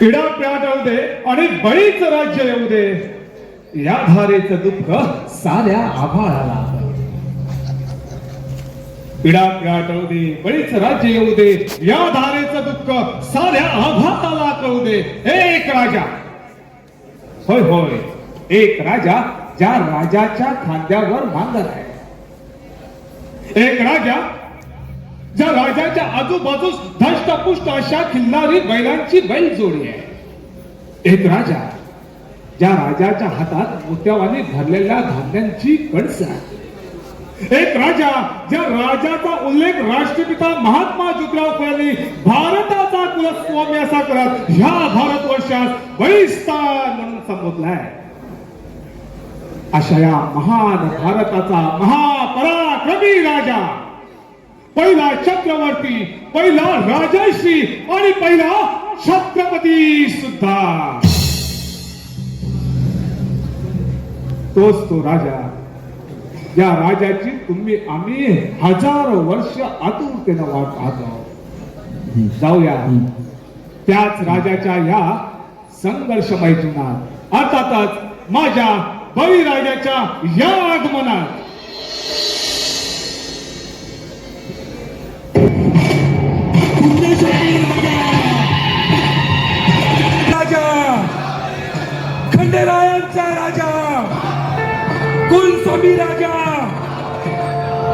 पिढा प्याट दे आणि बळीच राज्य येऊ दे. या धारेचं दुःख साध्या आभाळाला. पिढा प्याट दे बळीच राज्य येऊ दे. या धारेचं दुःख साध्या आभाळाला कळू दे. एक राजा. होय होय. एक राजा ज्या राजाच्या खांद्यावर मांगर आहे. एक राजा ज्या राजाच्या आजूबाजूस धष्टपुष्ट अशा खिल्लारी बैलांची बैल जोडी आहे. एक राजा ज्या राजाच्या हातात मोत्यावाने भरलेल्या धान्यांची कणस आहे एक राजा ज्या राजाचा उल्लेख राष्ट्रपिता महात्मा ज्योतिराव फुले भारताचा कुलस्वामी असा करत ह्या भारतवर्षात बहिस्तान म्हणून संबोधलाय. अशा या महान भारताचा महापराक्रमी राजा पहिला चक्रवर्ती पहिला राजर्षी आणि पहिला छत्रपती सुद्धा. तोच तो राजा. या राजाची तुम्ही आम्ही हजारो वर्ष आतुरतेनं वाट पाहतो. जाऊया. त्याच राजाच्या या संघर्षमय जीवनात अर्थातच माझ्या बळीराजाच्या या आगमनात. खंडेरायांचा राजा. कुलस्वामी राजा.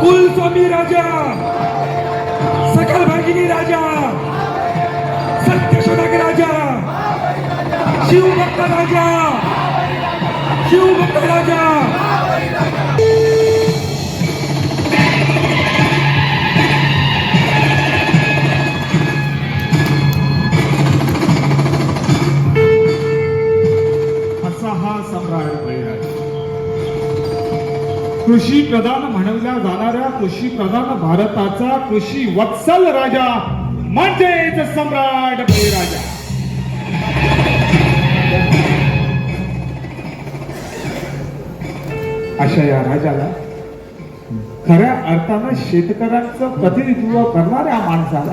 कुलस्वामी राजा. सकल भागिनी राजा. सत्यशोधक राजा. शिवभक्त राजा. शिवभक्त राजा. कृषी प्रधान म्हणल्या जाणाऱ्या कृषी प्रधान भारताचा कृषी वत्सल राजा म्हणजेच सम्राट बळीराजा. अशा या राजाला खऱ्या अर्थानं शेतकऱ्यांचं प्रतिनिधित्व करणाऱ्या माणसाला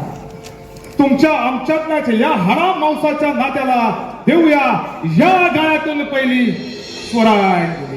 तुमच्या आमच्यातल्याच या हराम मांसाच्या नात्याला देऊया या गाण्यातून पहिली स्वरांजली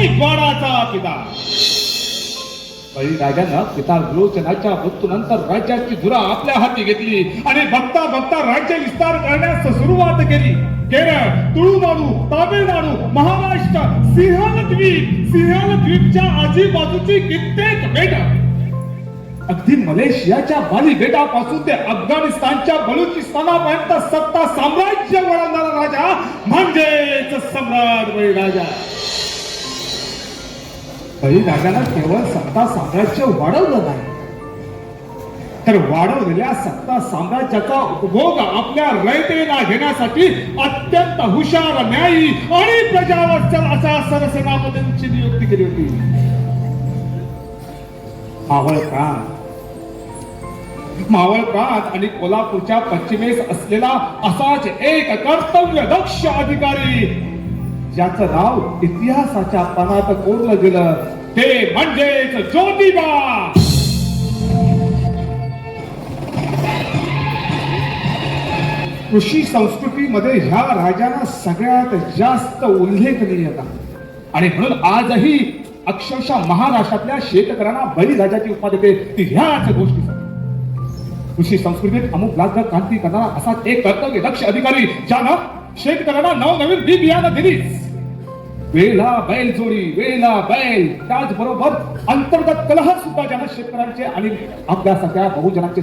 आणि बाळाचा पिता? राजानं पिता विरोचनाच्या मृत्यूनंतर राज्याची धुरा आपल्या हाती घेतली आणि बघता बघता राज्य विस्तार करण्यास सुरुवात केली. केरळ तुळुनाडू तामिळनाडू महाराष्ट्र सिंहल द्वीप आजूबाजूची कित्येक बेट. अगदी मलेशियाच्या बाली बेटापासून ते अफगाणिस्तानच्या बलुचिस्तानापर्यंत सत्ता साम्राज्य वळवणारा राजा म्हणजेच सम्राट बळीराजा. बळीराजानं केवळ सत्ता साम्राज्य वाढवलं नाही. तर वाढवलेल्या सत्ता साम्राज्याचा उपभोग आपल्या रयतेला घेण्यासाठी अत्यंत हुशार न्यायी आणि प्रजावत्सल असा सरसेनापतींची नियुक्ती केली होती. मावळ प्रांत. मावळ प्रांत आणि कोल्हापूरच्या पश्चिमेस असलेला असाच एक कर्तव्य दक्ष अधिकारी ज्याचं नाव इतिहासाच्या पानात कोरलं गेलं ते म्हणजेच ज्योतिबा! कृषी संस्कृतीमध्ये ह्या राजाला सगळ्यात जास्त उल्लेखनीयता आणि म्हणून आजही अक्षरशः महाराष्ट्रातल्या शेतकऱ्यांना बळीराजाची उपाधी देते ती ह्याच गोष्टी कृषी संस्कृतीत अमुक लाख क्रांती करणारा असा एक कर्तव्य दक्ष अधिकारी ज्यानं शेतकऱ्यांना नवनवीन बी बियाणं दिलीस वेला बैल जोडी वेला बैल. त्याचबरोबर अंतर्गत कलह सुद्धा ज्यानं शेतकऱ्यांचे आणि आपल्या सगळ्या बहुजनांचे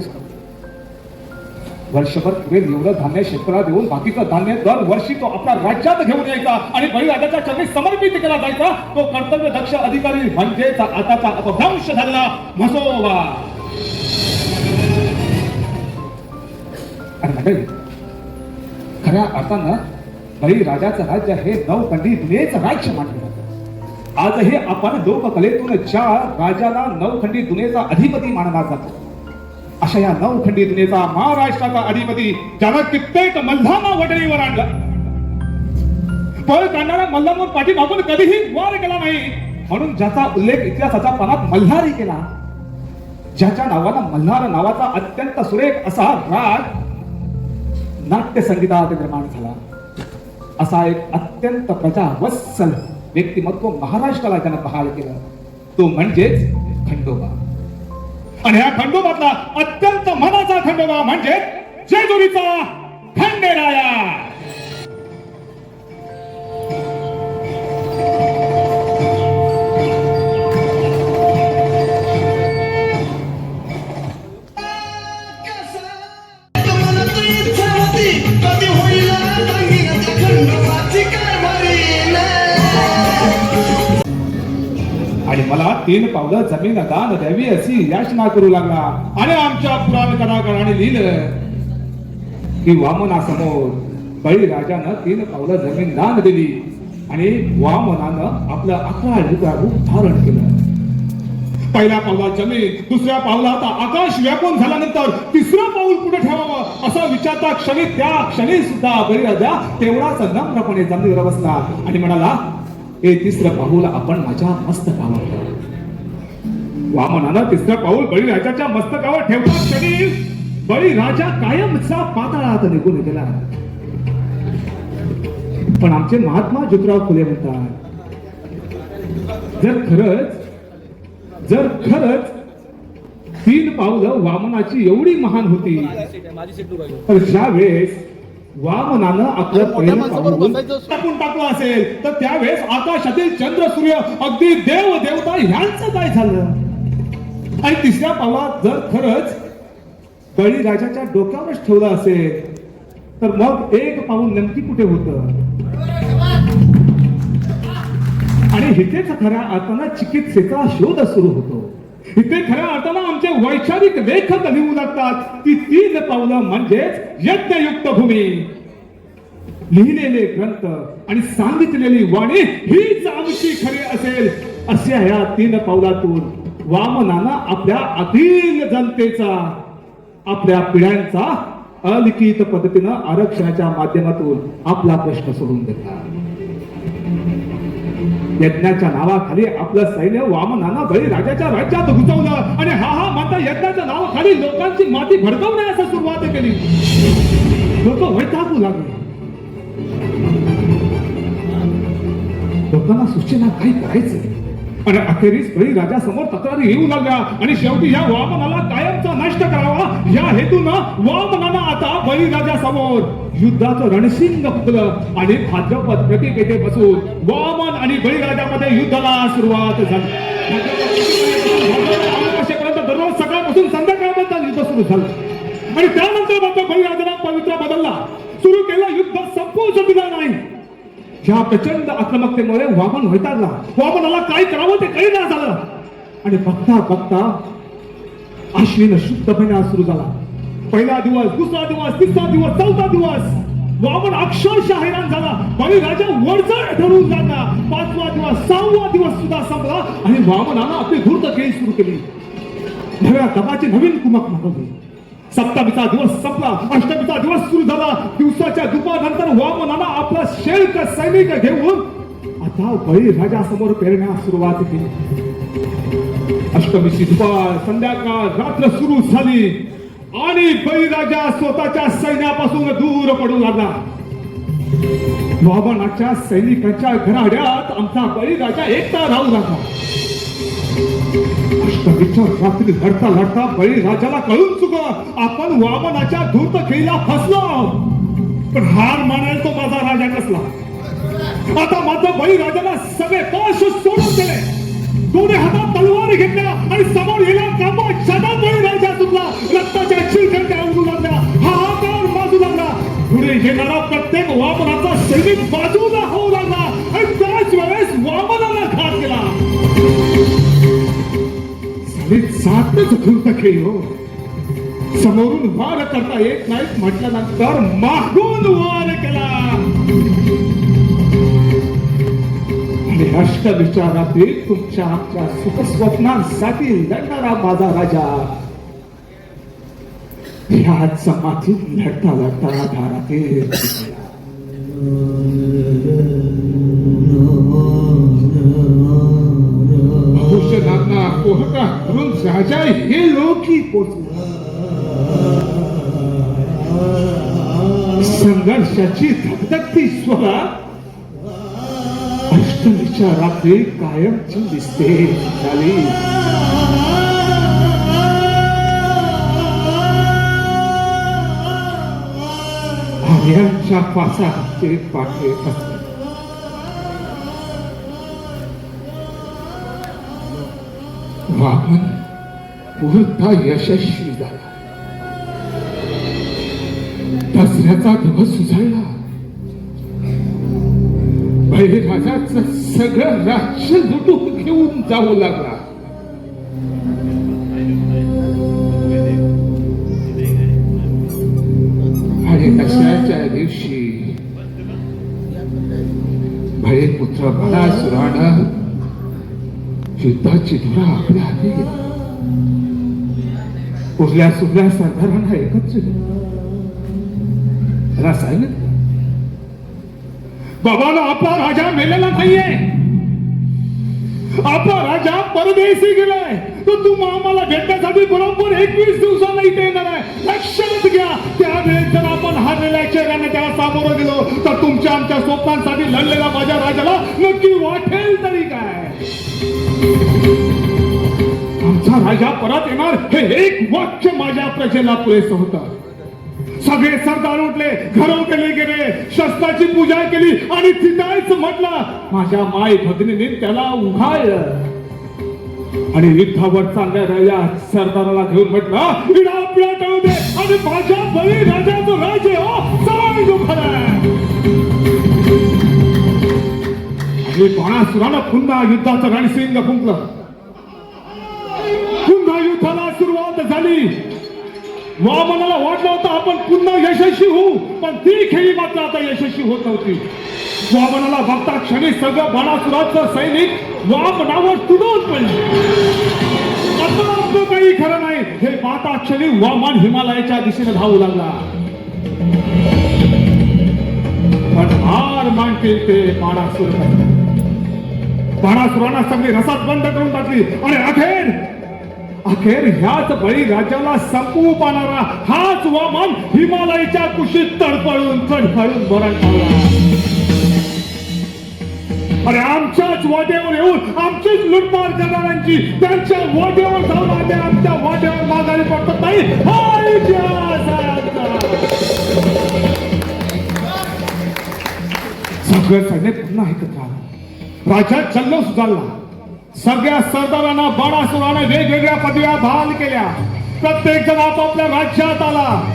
वर्षभर पुरेल एवढं धान्य शेतकऱ्याला देऊन बाकीचं धान्य दरवर्षी तो आपल्या राज्यात घेऊन यायचा आणि बळीराजाच्या चरणी समर्पित केला जायचा. तो कर्तव्य दक्ष अधिकारी म्हणजेच आताचा अपभ्रंश झालेला म्हसोबा. आणि खऱ्या अर्थानं बळीराजाचं राज्य हे नवखंडी दुनियेचं राज्य मानलं जातं. आजही आपण लोककलेतून ज्या राजाला नवखंडी दुनियेचा अधिपती मानला जातो. अशा या नवखंडी दुनियेचा महाराष्ट्राचा अधिपती ज्याला कित्येक मल्हांना वटळीवर आणलं. पळ काढणाऱ्या पाठी मागून कधीही वार केला नाही. म्हणून ज्याचा उल्लेख इतिहासाच्या पानात मल्हारी केला ज्याच्या नावाला मल्हार नावाचा अत्यंत सुरेख असा राग नाट्यसंगीतात निर्माण झाला. असा एक अत्यंत प्रजावत्सल व्यक्तिमत्व महाराष्ट्राला त्यानं बहाल केलं. तो म्हणजेच खंडोबा. आणि ह्या खंडोबातला अत्यंत मनाचा खंडोबा म्हणजे जेजुरीचा खंडेराया. तीन पावलं जमीन दान द्यावी अशी याचना करू लागला. आणि आमच्या पुराण कलाकाराने लिहिलं की वामनासमोर बळीराजानं तीन पावलं जमीन दान दिली. आणि वामनानं आपलं अकरा रुपया रूप धारण केलं. पहिल्या पावला जमीन दुसऱ्या पावलात आकाश व्यापून झाल्यानंतर तिसरं पाऊल कुठे ठेवावं? असं विचारता क्षणी त्या क्षणी सुद्धा बळीराजा तेवढाच नम्रपणे जमिनीवर बसला आणि म्हणाला हे तिसरं पाऊल आपण माझ्या मस्तकावर ठेवू." वामनानं तिसरं पाऊल बळीराजाच्या मस्तकावर ठेवता क्षणी बळीराजा कायमचा पाताळात निघून गेला. पण आमचे महात्मा ज्योतिराव फुले म्हणतात जर खरंच जर खरंच तीन पावलं वामनाची एवढी महान होती तर ज्या वेळेस वामनानं आपलं पहिलं टाकून टाकलं असेल तर त्यावेळेस आकाशातील चंद्र सूर्य अगदी देव देवता ह्यांचं काय झालं? आणि तिसऱ्या पावलात जर खरंच बळीराजाच्या डोक्यावरच ठेवलं असेल तर मग एक पाऊल नक्की कुठे होत? आणि हितेच खऱ्या अर्थानं चिकित्सेचा शोध सुरू होतो. इथे खऱ्या अर्थानं आमचे वैचारिक लेखक लिहू लागतात. ती तीन पावलं म्हणजेच यज्ञयुक्त भूमी. लिहिलेले ग्रंथ आणि सांगितलेली वाणी हीच आमची खरी असेल अशा ह्या तीन पावलातून वामनानं आपल्या अधीन जनतेचा आपल्या पिढ्यांचा अलिखित पद्धतीनं आरक्षणाच्या माध्यमातून आपला प्रश्न सोडून दिला यज्ञाच्या नावाखाली आपलं सैन्य वामनानं बळीराजाच्या राज्यात घुसवलं आणि हा हा माता यज्ञाच्या नावाखाली लोकांची माती भडकवण्यास सुरुवात केली. लोक वैतागू लागले. लोकांना सूचना काही करायचं आणि अखेरीस बळीराजा समोर तक्रारी येऊ लागल्या. आणि शेवटी या वामनाला कायमचा नष्ट करावा. या हेतूनं वामनानं आता बळीराजा समोर युद्धाचं रणसिंग फुकलं आणि भाजपत प्रतिपेते बसून वामन आणि बळीराजामध्ये युद्धाला सुरुवात झाली. दररोज सकाळपासून संध्याकाळपर्यंत युद्ध सुरू झालं. आणि त्यानंतर मात्र बळीराजाला पवित्र बदलला. सुरू केलं युद्ध संपूर्ण शकला नाही ज्या प्रचंड आक्रमकतेमुळे वामन वैतागला. वामनाला काय करावं ते काही ना झालं. आणि बघता बघता आश्विन शुद्ध महिना सुरू झाला. पहिला दिवस दुसरा दिवस तिसरा दिवस चौथा दिवस. वामन अक्षरशः हैराण झाला. बळी राजा वरचढ ठरवून जाता. पाचवा दिवस सहावा दिवस सुद्धा संपला आणि वामनानं आपली धूर्त खेळी सुरू केली. नव्या दबाची नवीन कुमक मागवली. सप्तमीचा दिवस संपला अष्टमीचा दिवस सुरू झाला. दिवसाच्या दुपारनंतर वामनानं आपला शेल्क सैनिक घेऊन आता बळीराजा समोर पेरण्यास सुरुवात केली. अष्टमीची दुपार संध्याकाळ रात्र सुरू झाली. आणि बळीराजा स्वतःच्या सैन्यापासून दूर पडू लागला. वामनाच्या सैनिकांच्या घराड्यात आमचा बळीराजा एकटा राहू लागला. अष्टमीच्या रात्री लढता लढता बळीराजाला कळून चुकलं. आपण वामनाच्या धूर्त खेळीला फसलो पण हार मानायला तो माझा राजा कसला? आता माझा बळीराजाला सगळे पाश सोडून दिले. दोन्ही हातात तलवार घेतल्या आणि समोर गेला कापा सदा बळीराजा सुटला. रक्ताच्या चिलखंड्या उडू लागल्या. हाहाकार माजू लागला. पुढे येणारा प्रत्येक वामनाचा सैनिक बाजूला होऊ लागला. सातच धूर्त खेळी हो. समोरून वार करता येत नाहीत म्हटल्यानंतर मागून वार केला. आणि अष्ट विचारातील तुमच्या आमच्या सुखस्वप्नांसाठी लढणारा माझा राजा. ह्याच समाधीत लढता लढता धारातील भविष्यदांना कोहटा करून राजा हे लोकी पोचले संघर्षाची धगधगती स्वरा अष्टमीच्या रात्री कायमची दिसते झाली. आर्यांच्या पासाचे पाठे असते. वामन पुरता यशस्वी झाला. दसऱ्याचा दिवस उजाळला बळीराजाचं सगळं राज्य लुटून घेऊन जाऊ लागला. आणि दसऱ्याच्या दिवशी बळीपुत्र बळासुरानं युद्धाची धुरा आपल्या हाती घेतली उरल्या सुरल्या सरदारांना एकच त्याला सांगितलं बाबाला आपला राजा मेलेला नाहीये. आपला राजा परदेशी गेलाय. तो तू आम्हाला भेटण्यासाठी बरोबर एकवीस दिवसांना इथे येणार आहे. लक्षात घ्या. त्यावेळेस जर आपण हारलेल्या चेहऱ्याने त्याला सामोरं गेलो तर तुमच्या आमच्या स्वप्नांसाठी लढलेला माझ्या राजाला नक्की वाटेल तरी काय? राजा परत येणार हे एक वाक्य माझ्या प्रजेला पुरेसं होतं. सगळे सरदार उठले घरोघरी गेले शस्त्राची पूजा केली आणि तिथायच म्हटलं माझ्या माय भगिनीने त्याला उघाळलं. आणि युद्धावर चालल्या राजा सरदाराला घेऊन म्हटलं इडा आपल्या टळू दे आणि माझ्या बळी राजा तो राजे हो सवाई जो आणि बाणासुरानं पुन्हा युद्धाचं रणसिंग फुंकलं. पुन्हा युद्धाला सुरुवात झाली. वामनाला वाटलं होतं आपण पुन्हा यशस्वी होऊ पण ती खेळी मात्र आता यशस्वी होत नव्हती. वामनाला बघता क्षणी सगळं बाणासुराचं सैनिक वामनावर तुडून पडले. आता आपलं काही खरं नाही. हे पाहता क्षणी वामन हिमालयाच्या दिशेने धावू लागला. पण हार मानते ते बाणासुर. बाणासुरांना सगळी रसात बंद करून टाकली. आणि अखेर! अखेर ह्याच बळी राज्याला संपवू पाहणारा हाच वामन हिमालयाच्या कुशीत तडफळून तडफळून मरण पावला अरे आमच्याच वाट्यावर येऊन आमचीच लुटमार करणाऱ्यांची त्यांच्या वाट्यावर जाऊन आम्ही आमच्या वाट्यावर माघारी पडत नाही हा इतिहास आहे आमचा. सगळं सैन्य पुन्हा ऐकत राजा राज्यात झाला. सगळ्या सरदारांना बाळासुराने वेगवेगळ्या पदव्या बहाल केल्या. प्रत्येक जण आपापल्या राज्यात आला.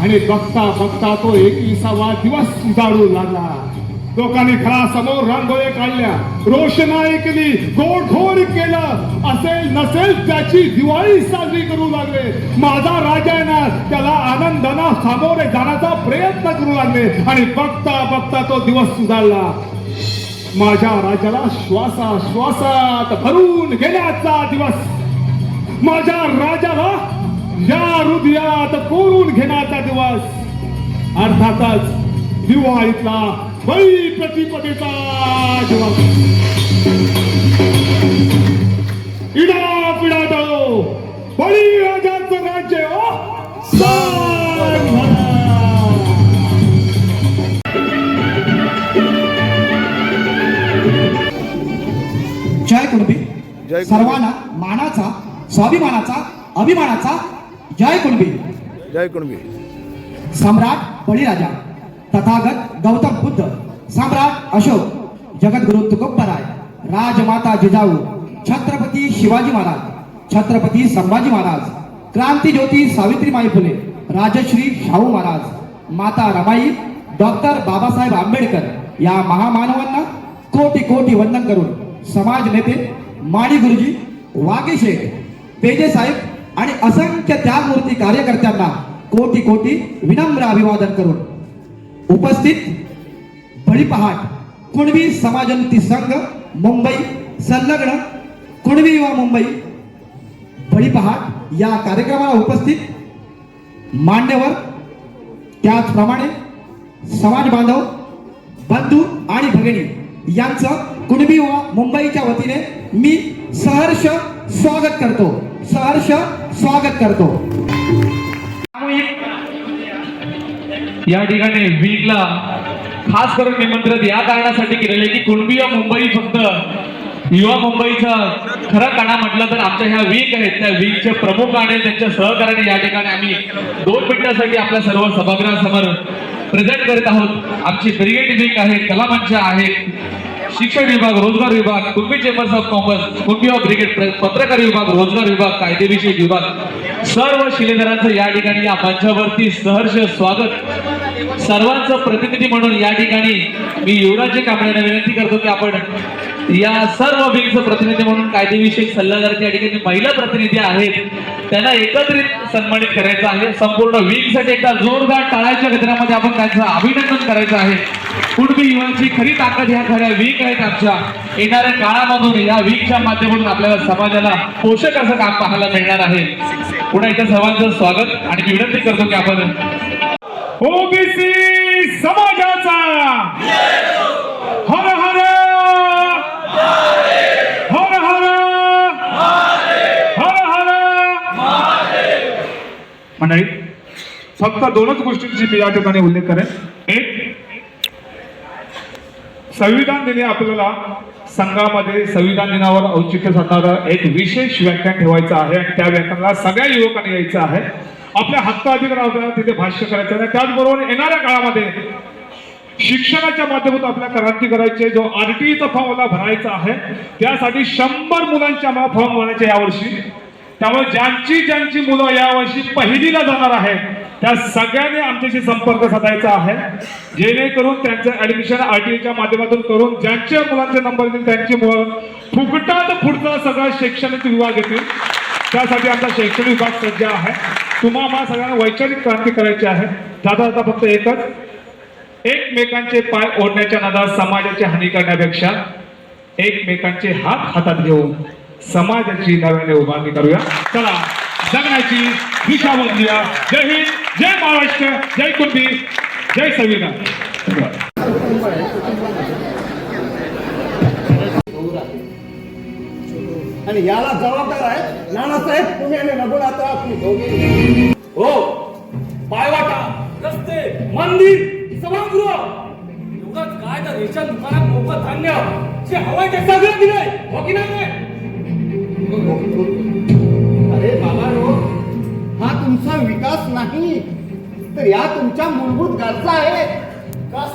आणि बघता बघता तो एकविसावा दिवस उजाडू लागला. लोकांनी घरासमोर रांगोळ्या काढल्या. रोषणाई केली गोडधोड केलं. असेल नसेल त्याची दिवाळी साजरी करू लागले. माझा राजा येणार त्याला आनंदानं सामोरे जाण्याचा प्रयत्न करू लागले. आणि बघता बघता तो दिवस सुधारला. माझ्या राजाला श्वासा श्वासात भरून घेण्याचा दिवस. माझ्या राजाला या हृदयात कोरून घेण्याचा दिवस. अर्थातच दिवाळीतला बळी प्रतिपदेचा दिवस. इडा पिडा दळो बळी राजाचं राज्य हो! सर्वांना मानाचा स्वाभिमानाचा अभिमानाचा जय कुणबी. जय कुणबी. सम्राट बळीराजा तथागत गौतम बुद्ध सम्राट अशोक जगद्गुरु तुकोबराय राजमाता जिजाऊ छत्रपती शिवाजी महाराज छत्रपती संभाजी महाराज क्रांती ज्योती सावित्रीबाई फुले राजश्री शाहू महाराज माता रमाई डॉक्टर बाबासाहेब आंबेडकर या महामानवांना कोटी कोटी वंदन करून समाज नेते माणी गुरुजी वागे शेख पेजे साहेब आणि असंख्य त्यागमूर्ती कार्यकर्त्यांना कोटी कोटी विनम्र अभिवादन करून उपस्थित बळीपहाट कुणबी समाजोन्नती संघ मुंबई संलग्न कुणबी युवा मुंबई बळीपहाट या कार्यक्रमाला उपस्थित मान्यवर त्याचप्रमाणे समाज बांधव बंधू आणि भगिनी यांचं कुणबी मुंबईच्या वतीने मी सहर्ष स्वागत करतो. सहर्ष स्वागत करतो. या ठिकाणी वीकला खास करून निमंत्रित या कारणासाठी केलेले की कुणबी मुंबई फक्त युवा मुंबईचा खरं काना म्हटलं तर आमच्या ह्या वीक आहेत. त्या वीकचे प्रमुख आणि त्यांच्या सहकार्याने या ठिकाणी आम्ही दोन मिनिटासाठी आपल्या सर्व सभागृहासमोर प्रेझेंट करीत आहोत. आमची ब्रिगेड वीक आहे कलामंच आहे. शिक्षण विभाग रोजगार विभाग Kunbi chambers of commerce Kunbi of brigade पत्रकार विभाग रोजगार विभाग कायदेविषयक विभाग. सर्व शिलेदारांचं या ठिकाणी या मंचावरती सहर्ष स्वागत. सर्वांचं प्रतिनिधी म्हणून या ठिकाणी मी युवराजी कांबळेंना विनंती करतो की आपण या सर्व विंगचं प्रतिनिधी म्हणून कायदेविषयक सल्लागार या ठिकाणी महिला प्रतिनिधी आहेत. त्यांना एकत्रित सन्मानित करायचं आहे. संपूर्ण विंगसाठी एकदा जोरदार टाळायच्या गजरामध्ये आपण त्यांचं अभिनंदन करायचं आहे. कुणबी युवांची खरी ताकद ह्या खऱ्या वीक आहेत आमच्या. येणाऱ्या काळामधून या वीकच्या माध्यमातून आपल्याला समाजाला पोषक असं काम पाहायला मिळणार आहे. पुन्हा इथं सर्वांचं स्वागत आणि विनंती करतो की आपण ओबीसी समाजाचा. हर हर. हर हर. हर हर. मंडळी फक्त दोनच गोष्टींची मी या ठिकाणी उल्लेख करेन. संविधान दिने आपल्याला संघामध्ये संविधान दिनावर औचित्य साधणारं एक विशेष व्याख्यान ठेवायचं आहे आणि त्या व्याख्यानाला सगळ्या युवकांनी यायचं आहे. आपल्या हक्क अधिकार आपल्याला तिथे भाष्य करायचं आहे. त्याचबरोबर येणाऱ्या काळामध्ये शिक्षणाच्या माध्यमातून आपल्या क्रांती करायची आहे. जो आरटीईचा फॉर्म मला भरायचा आहे त्यासाठी शंभर मुलांच्या आम्हाला फॉर्म भरायचे यावर्षी. त्यामुळे ज्यांची ज्यांची मुलं यावर्षी पहिलीला जाणार आहेत त्या सगळ्यांनी आमच्याशी संपर्क साधायचा आहे. जेणेकरून त्यांचं ऍडमिशन आरटीईच्या माध्यमातून करून ज्यांच्या मुलांचे नंबर येतील त्यांची मुलं फुकटात पुढचा सगळा शैक्षणिक विभाग येतील. त्यासाठी आमचा शैक्षणिक विभाग सज्ज आहे. तुम्हा आम्हाला सगळ्यांना वैचारिक क्रांती करायची आहे. जाता आता फक्त एकच. एकमेकांचे पाय ओढण्याच्या नादात समाजाची हानी करण्यापेक्षा एकमेकांचे हात हातात घेऊन समाजाची नव्याने उभारणी करूया. चला जगण्याची दिशा बदलूया जय हिंद जय महाराष्ट्र जय कुंभी जय संविधान आणि याला जबाबदार आहे नानासाहेब तुम्ही आणि रघुनाथराव तुम्ही हो पायवाटा रस्ते मंदिर सभागृह. एवढंच काय तर रेशन दुकानात मोफत धान्य. जे हवाय ते सगळं दिलंय. हो की नाही? अरे बाबा रो हा तुमचा विकास नाही तर या तुमच्या मूलभूत गरजा आहेत. का-